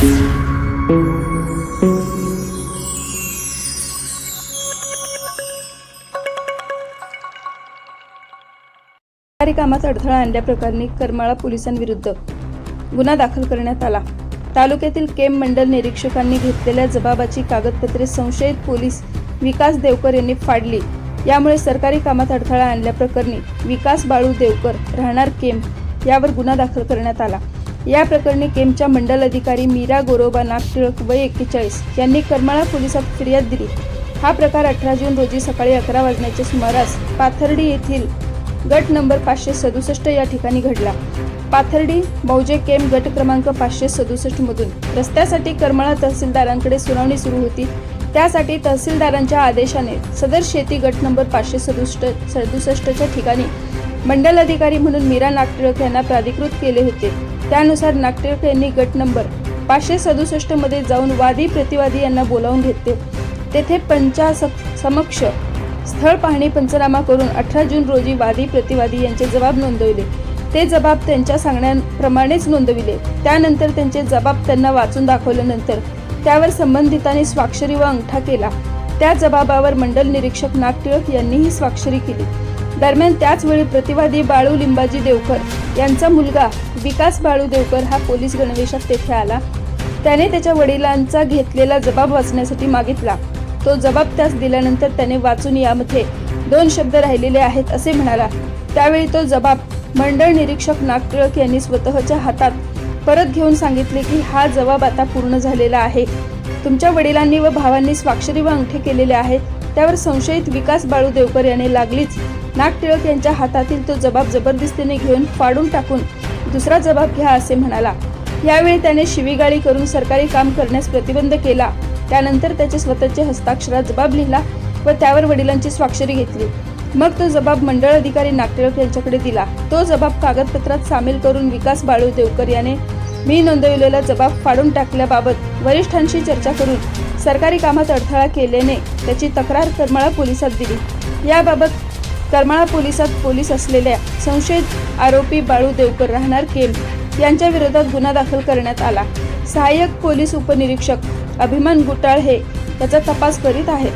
सरकारी कामात अडथळा आणल्याप्रकरणी करमाळा पोलिसांविरुद्ध गुन्हा दाखल करण्यात आला. तालुक्यातील केम मंडल निरीक्षकांनी घेतलेल्या जबाबाची कागदपत्रे संशयित पोलीस विकास देवकर यांनी फाडली. यामुळे सरकारी कामात अडथळा आणल्याप्रकरणी विकास बाळू देवकर राहणार केम यावर गुन्हा दाखल करण्यात आला. या प्रकरणी केमच्या मंडल अधिकारी मीरा गोरोबा नागटिळक वय एक्केचाळीस यांनी करमाळा पोलिसात फिर्याद दिली. हा प्रकार अठरा जून रोजी सकाळी अकरा वाजण्याच्या सुमारास पाथर्डी येथील गट नंबर पाचशे सदुसष्ट या ठिकाणी घडला. पाथर्डी मौजे केम गट क्रमांक पाचशे सदुसष्ट मधून रस्त्यासाठी करमाळा तहसीलदारांकडे सुनावणी सुरू होती. त्यासाठी तहसीलदारांच्या आदेशाने सदर शेती गट नंबर पाचशे सदुसष्ट सदुसष्टच्या ठिकाणी मंडल अधिकारी म्हणून मीरा नागटिळक यांना प्राधिकृत केले होते. त्यानुसार नागटिळक यांनी गट नंबर पाचशे सदुसष्टमध्ये जाऊन वादी प्रतिवादी यांना बोलावून घेतले. तेथे पंचा समक्ष स्थळ पाहणी पंचनामा करून अठरा जून रोजी वादी प्रतिवादी यांचे जबाब नोंदवले. ते जबाब त्यांच्या सांगण्याप्रमाणेच नोंदविले. त्यानंतर त्यांचे जबाब त्यांना वाचून दाखवल्यानंतर त्यावर संबंधितांनी स्वाक्षरी व अंगठा केला. त्या जबाबावर मंडल निरीक्षक नागटिळक यांनीही स्वाक्षरी केली. दरम्यान त्याचवेळी प्रतिवादी बाळू लिंबाजी देवकर यांचा मुलगा विकास बाळू देवकर हा पोलीस गणवेशात तेथे आला. त्याने त्याच्या वडिलांचा घेतलेला जबाब वाचण्यासाठी मागितला. तो जबाब त्यास दिल्यानंतर त्याने वाचून यामध्ये दोन शब्द राहिलेले आहेत असे म्हणाला. त्यावेळी तो जबाब मंडळ निरीक्षक नागटिळक यांनी स्वतःच्या हातात परत घेऊन सांगितले की हा जबाब आता पूर्ण झालेला आहे. तुमच्या वडिलांनी व भावांनी स्वाक्षरी व अंगठे केलेले आहेत. त्यावर संशयित विकास बाळू देवकर याने लागलीच. नागटिळक यांच्या हातातील तो जबाब जबरदस्तीने घेऊन फाडून टाकून दुसरा जबाब घ्या असे म्हणाला. यावेळी त्याने शिवीगाळी करून सरकारी काम करण्यास प्रतिबंध केला. त्यानंतर त्याचे स्वतःचे हस्ताक्षरात जबाब लिहिला व त्यावर वडिलांची स्वाक्षरी घेतली. मग तो जबाब मंडळ अधिकारी नागटिळक यांच्याकडे दिला. तो जबाब कागदपत्रात सामील करून विकास बाळू देवकर याने मी नोंदविलेला जबाब फाडून टाकल्याबाबत वरिष्ठांशी चर्चा करून सरकारी कामात अडथळा केल्याने त्याची तक्रार करमाळा पोलिसात दिली. याबाबत करमाळा पोलिसात पोलीस असलेल्या संशयित आरोपी बाळू देवकर राहणार केम यांच्या विरोधात गुन्हा दाखल करण्यात आला. सहाय्यक पोलीस उपनिरीक्षक अभिमान गुटाळ हे त्याचा तपास करीत आहेत.